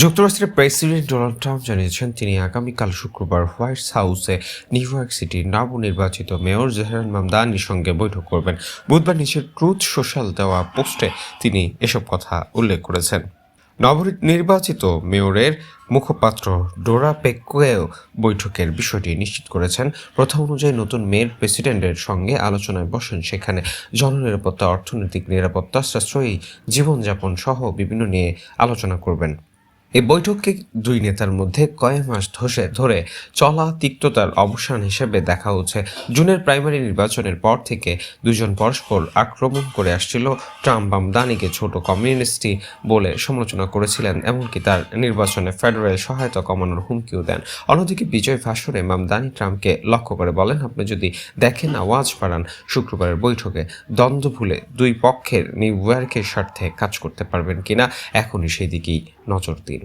যুক্তরাষ্ট্রের president Donald Trump জানিয়েছেন তিনি আগামীকাল শুক্রবার হোয়াইট হাউসে নিউ ইয়র্ক সিটির নবনির্বাচিত মেয়র জেহরান মামদানির সঙ্গে বৈঠক করবেন। বুধবার নিচের ট্রুথ সোশ্যাল দেওয়া পোস্টে তিনি এসব কথা উল্লেখ করেছেন। নবনির্বাচিত মেয়রের মুখপাত্র ডোরা পেকুয়েও বৈঠকের বিষয়টি নিশ্চিত করেছেন। প্রথা অনুযায়ী নতুন মেয়র প্রেসিডেন্টের সঙ্গে আলোচনায় বসেন। সেখানে জননিরাপত্তা, অর্থনৈতিক নিরাপত্তা, সাশ্রয়ী জীবনযাপন সহ বিভিন্ন নিয়ে আলোচনা করবেন। এই বৈঠককে দুই নেতার মধ্যে কয়েক মাস ধসে ধরে চলা তিক্ততার অবসান হিসেবে দেখা হচ্ছে। জুনের প্রাইমারি নির্বাচনের পর থেকে দুজন পরস্পর আক্রমণ করে আসছিল। ট্রাম্প বামদানিকে ছোট কমিউনিস্টি বলে সমালোচনা করেছিলেন, এমনকি তার নির্বাচনে ফেডারেল সহায়তা কমানোর হুমকিও দেন। অন্যদিকে বিজয় ভাষণে মামদানি ট্রাম্পকে লক্ষ্য করে বলেন, আপনি যদি দেখেন আওয়াজ বাড়ান, শুক্রবারের বৈঠকে দ্বন্দ্ব ভুলে দুই পক্ষের নিউ ইয়র্কের স্বার্থে কাজ করতে পারবেন কিনা, এখনই সেই দিকেই নজর দিন।